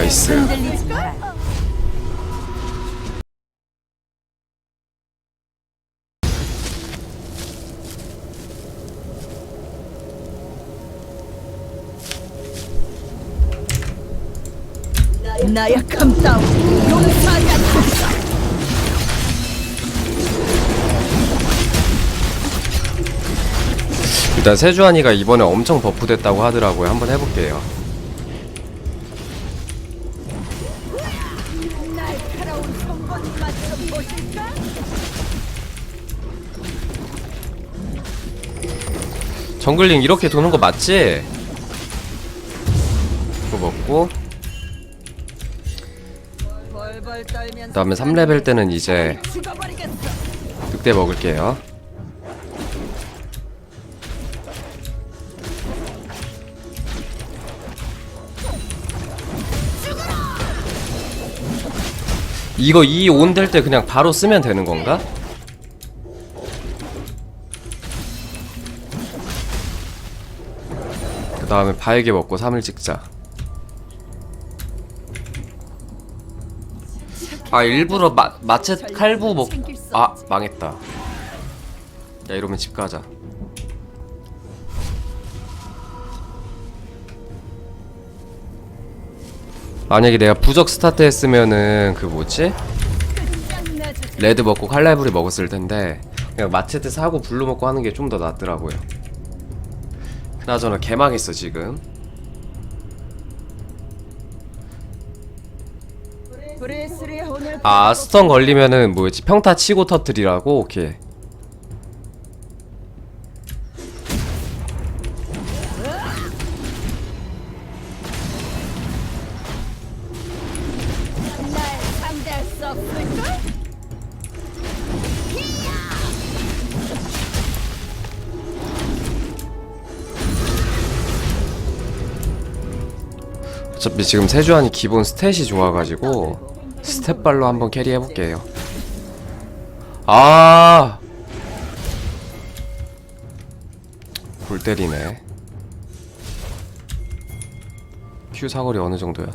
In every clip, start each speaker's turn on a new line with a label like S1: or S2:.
S1: 나이스
S2: 흔들리지 마라. 나약함 따위 용서하지 않겠어.
S1: 일단 세주환이가 이번에 엄청 버프됐다고 하더라고요 한번 해볼게요 정글링 이렇게 도는 거 맞지? 이거 먹고 그 다음에 3레벨 때는 이제. 늑대 먹을게요 이거 이 온 될 때 그냥 바로 쓰면 되는 건가? 그 다음에 바에게 먹고 3을 찍자. 아 일부러 마, 마체 칼부 먹.. 아 망했다. 야 이러면 집 가자 만약에 내가 부적 스타트 했으면은 그 뭐지? 레드 먹고 칼날부리 먹었을 텐데 그냥 마체테 사고 블루 먹고 하는 게 좀 더 낫더라고요. 그나저나 개망했어 지금. 아 스턴 걸리면은 뭐였지? 평타 치고 터트리라고? 오케이 어차피 지금 세주안이 기본 스탯이 좋아가지고 스탯발로 한번 캐리 해볼게요 아! 골 때리네 Q 사거리 어느 정도야?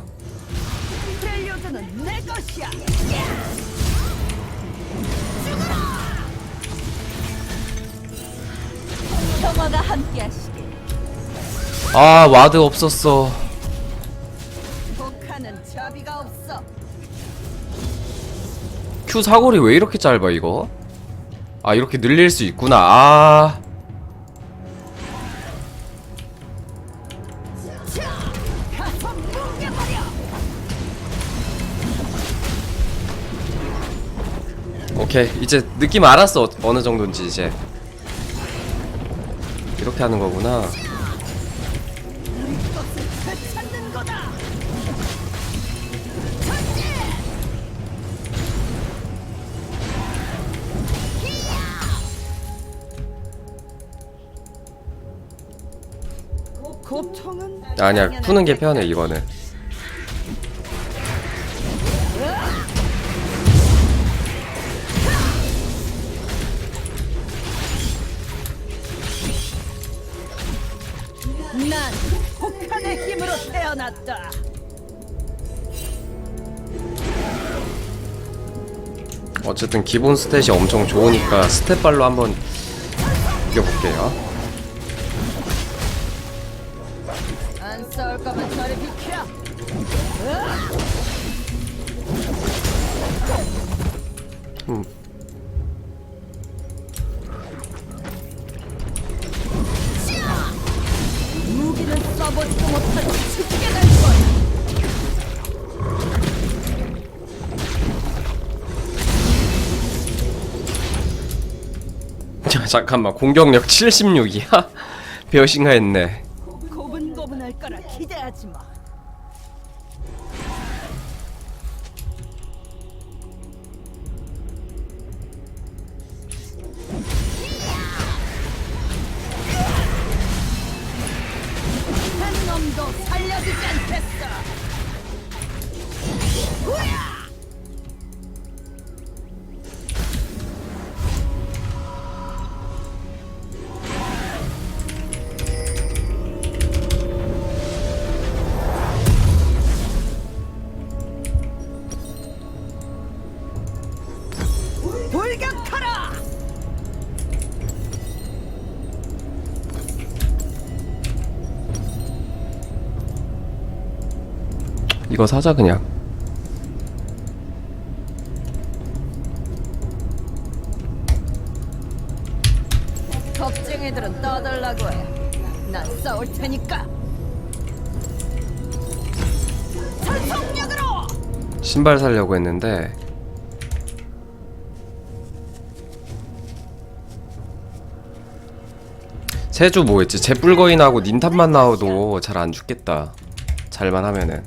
S1: 아 와드 없었어 Q 사거리 왜 이렇게 짧아 이거? 아 이렇게 늘릴 수 있구나. 아. 오케이. 이제 느낌 알았어. 어- 어느 정도인지 이제. 이렇게 하는 거구나 아니야 푸는 게 편해 이거는
S2: 난 혹한의 힘으로 태어났다.
S1: 어쨌든 기본 스탯이 엄청 좋으니까 스탯발로 한번 이겨볼게요
S2: 싸울 거면 저리 비켜.
S1: 잠깐만 공격력 76이야? 배우신가 했네 이거 사자 그냥
S2: 겁쟁이들은 떠들라고 해. 난 싸울 테니까. 전속력으로.
S1: 신발 사려고 했는데 세주 뭐였지? 제뿔거인하고 닌탑만 나와도 잘 안 죽겠다 잘만 하면은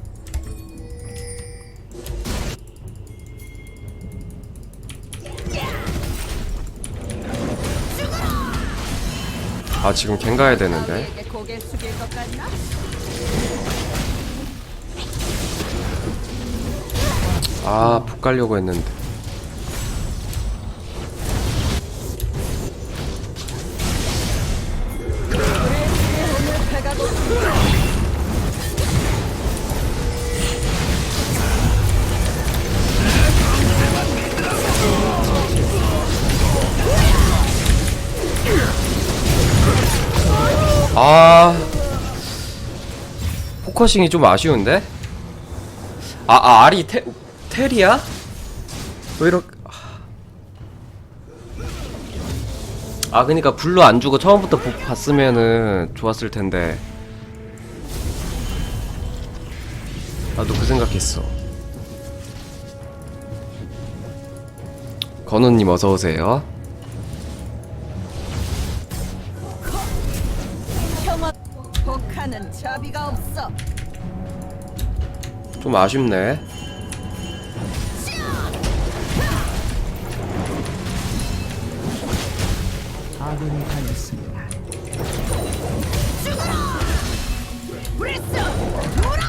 S1: 아 지금 갱 가야 되는데? 아, 푹 가려고 했는데. 포커싱이 좀 아쉬운데? 아, 아 알이 테, 텔이야? 왜 이렇게. 아, 그니까 블루 안 주고 처음부터 보- 봤으면은 좋았을 텐데. 나도 그 생각했어. 건우님 어서오세요.
S2: 복하는 자비가 없어.
S1: 좀 아쉽네.
S3: 아군이 당했습니다.
S2: 브레스 물어. 밟아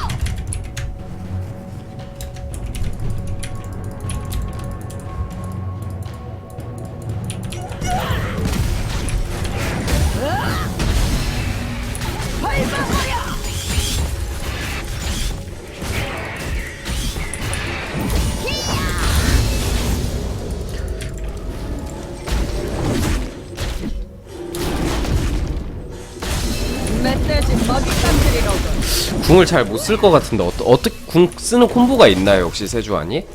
S1: 궁을 잘 못 쓸 것 같은데 어떠, 어떻게 궁 쓰는 콤보가 있나요 혹시 세주안이?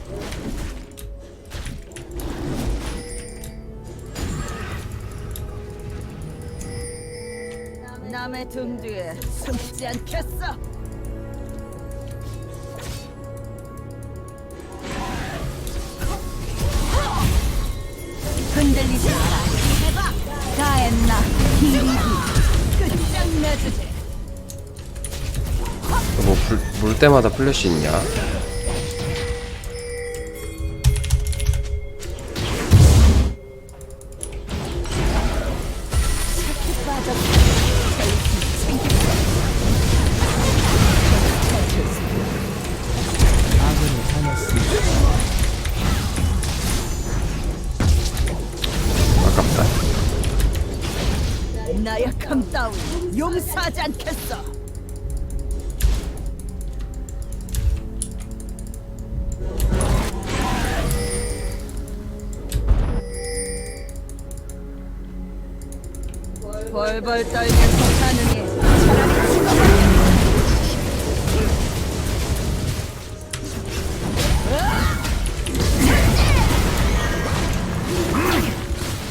S2: 남의 등 뒤에 숨지 않겠어. 흔들리지 마라. 해봐. 다 했나? 끝장내주지.
S1: 뭐물 때마다 플래시 있냐?
S2: 용서하지 않겠어. 벌벌 떨면서 사느니 차라리 죽어라.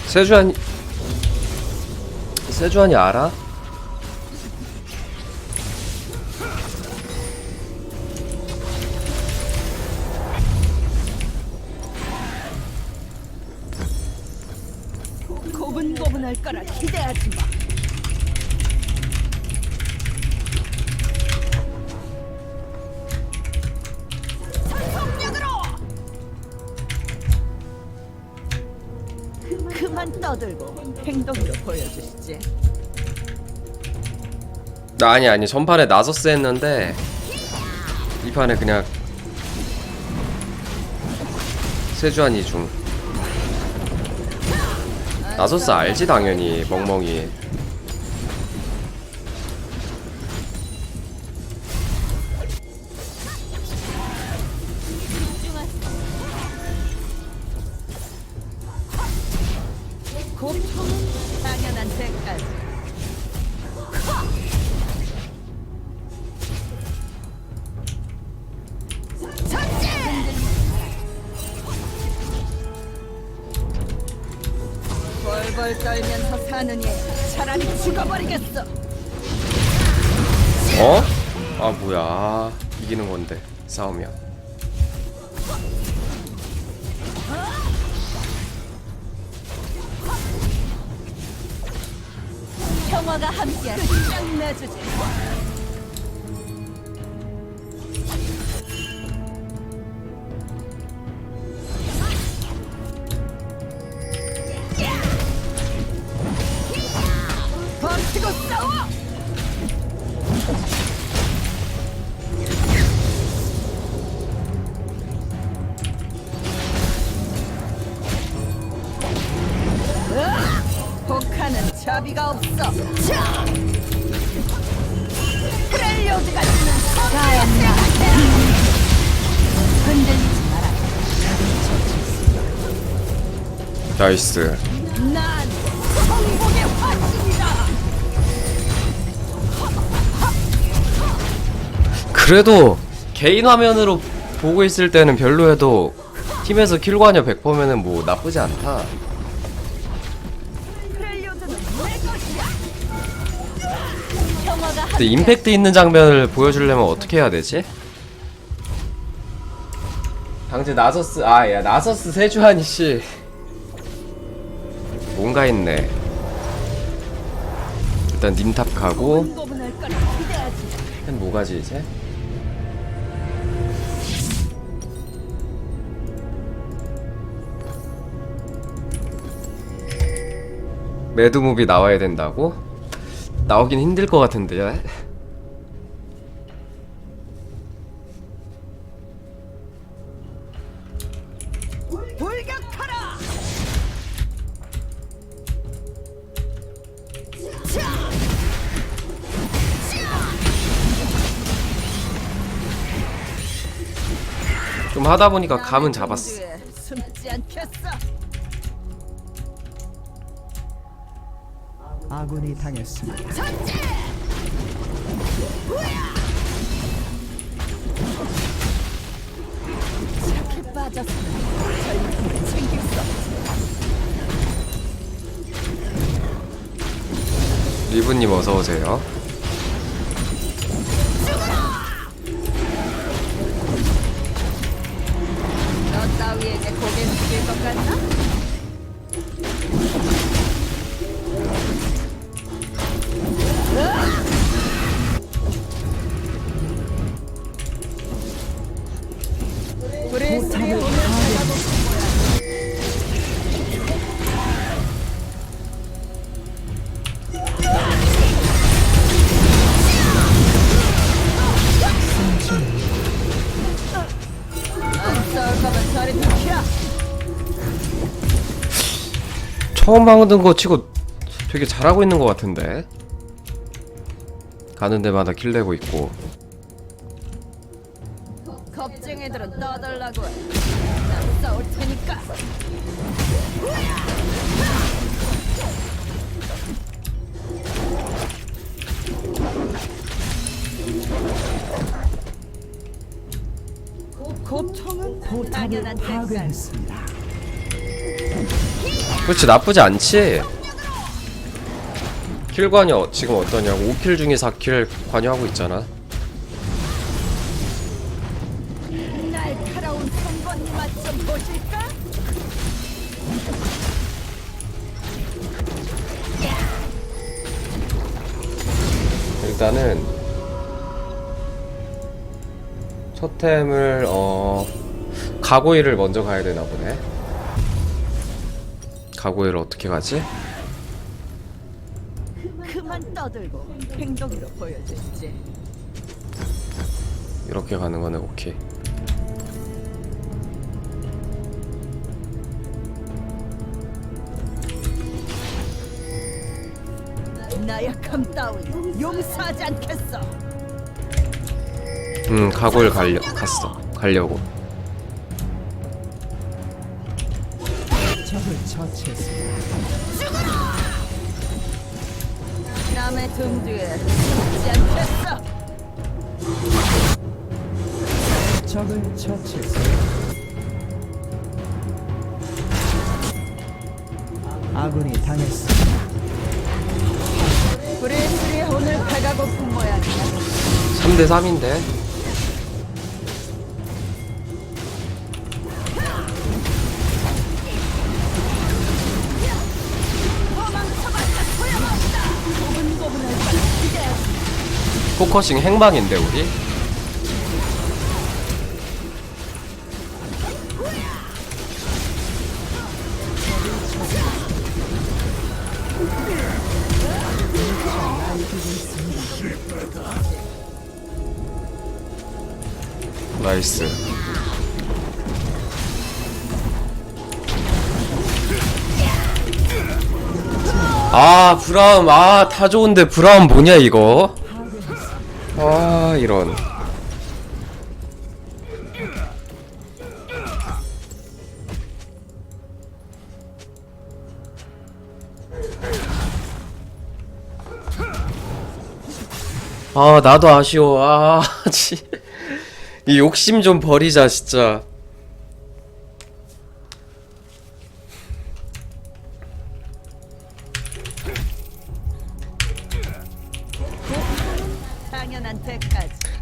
S1: 세주안이 세주안이 알아?
S2: 고분고분할 거라 기대하지 마. 떠들고 행동으로 보여주시지.
S1: 나 아니 아니 전판에 나서스 했는데 이 판에 그냥 세주안이 중. 나서스 알지 당연히 멍멍이.
S2: 고통은 당연한 대가지. 벌벌 떨면서 사느니 차라리 죽어버리겠어.
S1: 어? 아 뭐야 이기는 건데
S2: 싸움이야 버티고 싸워! 으악! 복하는 자비가 없어.
S1: 나이스. 그래도 개인 화면으로 보고 있을 때는 별로여도 팀에서 킬관여 100%면은 뭐 나쁘지 않다 근데 임팩트 있는 장면을 보여주려면 어떻게 해야 되지? 당제 나서스 아야 나서스 세주한이 씨 뭔가 있네 일단 님탑 가고. 한 뭐가지 이제? 매드무비 나와야 된다고? 나오긴 힘들 것 같은데요? 좀 하다 보니까 감은 잡았어
S2: 뒤에 숨지 않겠어.
S3: 아군이 당했습니다.
S2: 이렇게 빠져서 절대 챙길 수 없지.
S1: 리브님 어서 오세요
S2: 따위에게 고개 숙일 것 같나?
S1: 처음 방은 거 치고 되게 잘하고 있는 것 같은데 가는 데마다 킬 내고 있고
S2: 겁쟁이들은 떠들라고 해. 난 싸울 테니까. 고통은
S3: 포탑을
S2: 당연한.
S3: 파괴했습니다.
S1: 그렇지 나쁘지 않지. 킬 관여 지금 어떠냐고. 5킬 중에 4킬 관여하고 있잖아? 일단은 첫 템을 어 가고이를 먼저 가야 되나 보네 가고이를 어떻게 가지?
S2: 그만 떠들고 행동으로 보여주지.
S1: 이렇게 가는 거네 오케이
S2: 나약함 따위 용서하지 않겠어.
S1: 음 가고일 갈려 갔어 가려고
S3: 적을 처치했습니다.
S2: 남의 등 뒤에 숨지 않겠어.
S3: 적을 처치했습니다. 아군이 당했습니다.
S2: 브레슬이 오늘 배가 고픈 모양이야.
S1: 3대 3인데 포커싱 행방인데 우리? 나이스. 아 브라움. 아 다 좋은데 브라움 뭐냐 이거 아 이런. 아 나도 아쉬워. 아 지. 이 욕심 좀 버리자 진짜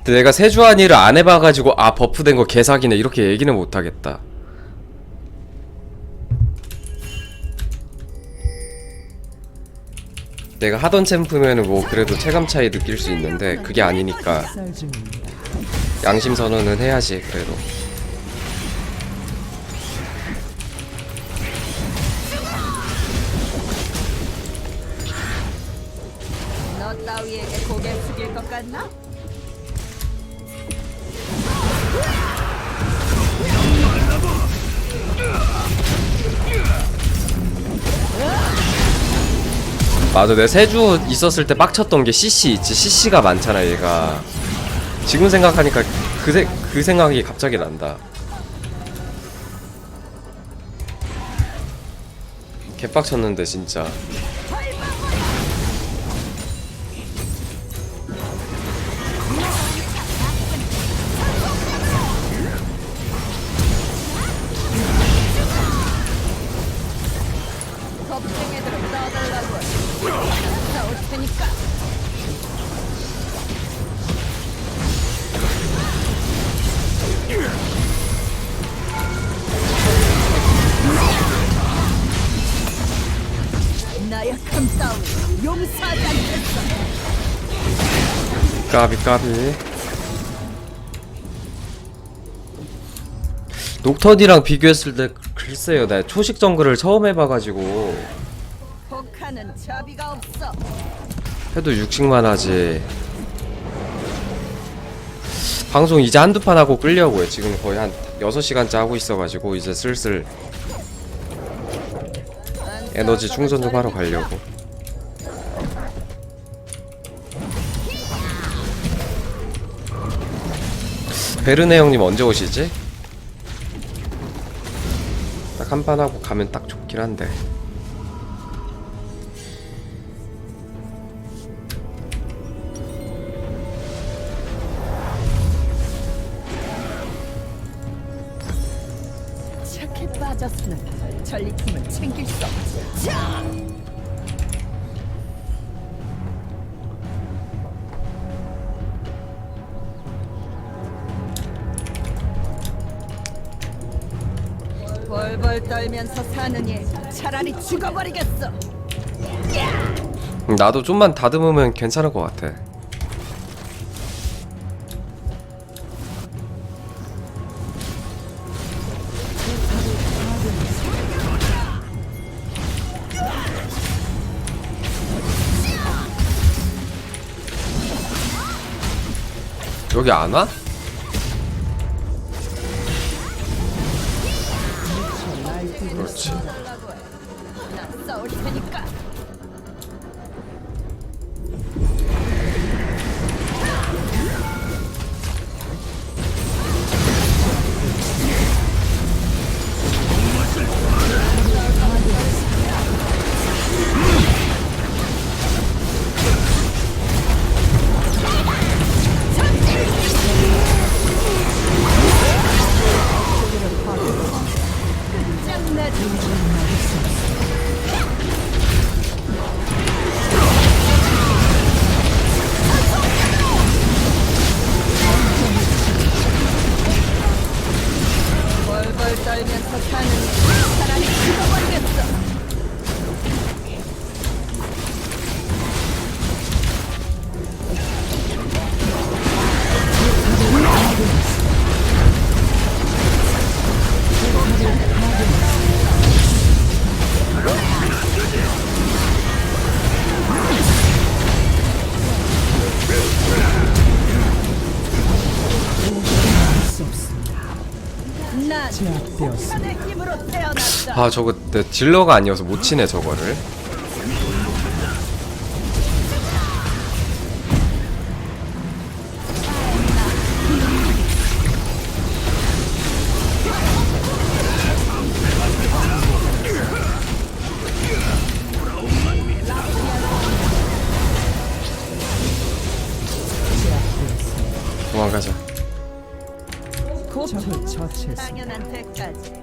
S1: 근데 내가 세주한이를 안 해봐가지고 아 버프된 거 개사기네 이렇게 얘기는 못하겠다 내가 하던 챔프면은 뭐 그래도 체감 차이 느낄 수 있는데 그게 아니니까. 양심 선언은 해야지 그래도
S2: 너 따위에게 고개 숙일 것 같나?
S1: 맞아 내 세주 있었을 때 빡쳤던 게 CC 있지 CC가 많잖아 얘가. 지금 생각하니까 그, 세, 그 생각이 갑자기 난다. 개빡쳤는데 진짜 까비 까비. 녹턴이랑 비교했을 때 글쎄요 나 초식 정글을 처음 해봐가지고. 해도 60만 하지. 방송 이제 한두 판 하고 끌려고요. 지금 거의 한 6시간째 하고 있어가지고 이제 슬슬 에너지 충전 좀 하러 가려고 베르네 형님 언제 오시지? 딱 한 판 하고 가면 딱 좋긴 한데
S2: 빠졌으나 전리품을 챙길 수 없지. 자! 벌벌 떨면서 사느니 차라리 죽어버리겠어.
S1: 나도 좀만 다듬으면 괜찮을 것 같아. 여기 안 와? 아 저거 내 딜러가 아니어서 못 치네 저거를 도망가자.
S2: 당연한 대가지.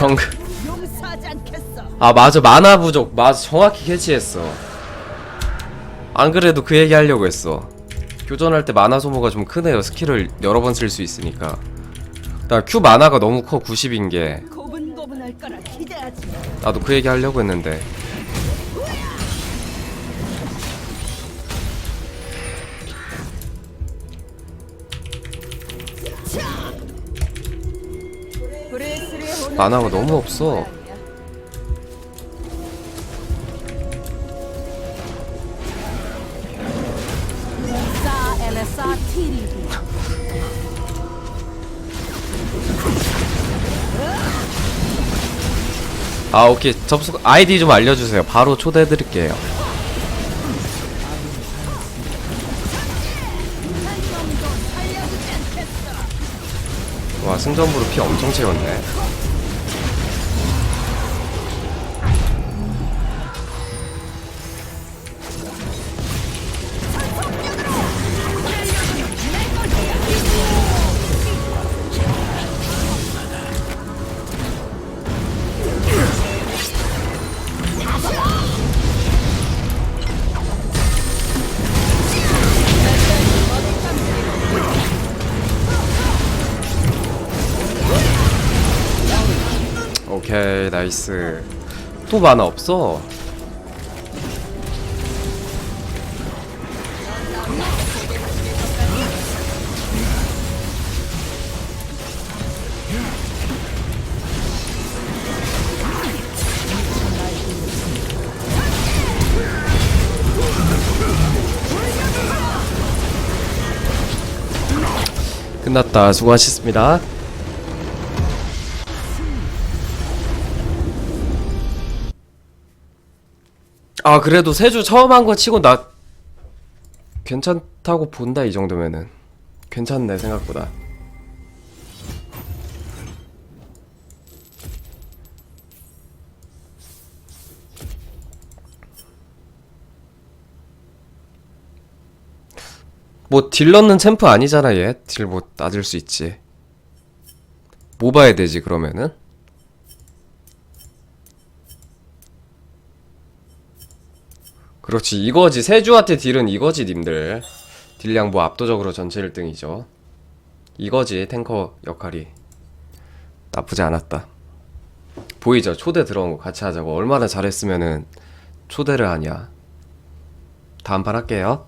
S1: 정... 아 맞아. 만화 부족. 맞아. 정확히 캐치했어. 안 그래도 그 얘기 하려고 했어. 교전할 때 만화 소모가 좀 크네요. 스킬을 여러 번 쓸 수 있으니까. 나 Q 만화가 너무 커. 90인 게.
S2: 고분고분할 거라 기대하지 마.
S1: 나도 그 얘기 하려고 했는데 만화가 너무 없어. 아 오케이. 접속 아이디 좀 알려주세요. 바로 초대해드릴게요. 와 승전부로 피 엄청 채웠네 오케이 나이스. 또 만화 없어? 끝났다. 수고하셨습니다 아 그래도 세주 처음 한 거 치고 나 괜찮다고 본다 이 정도면은. 괜찮네 생각보다. 뭐딜 넣는 챔프 아니잖아 얘 딜 뭐 낮을 수 있지. 뭐 봐야 되지 그러면은 그렇지. 이거지. 세주한테 딜은 이거지 님들. 딜량 뭐 압도적으로 전체 1등이죠. 이거지 탱커 역할이. 나쁘지 않았다. 보이죠? 초대 들어온 거 같이 하자고. 얼마나 잘했으면은 초대를 하냐. 다음 판 할게요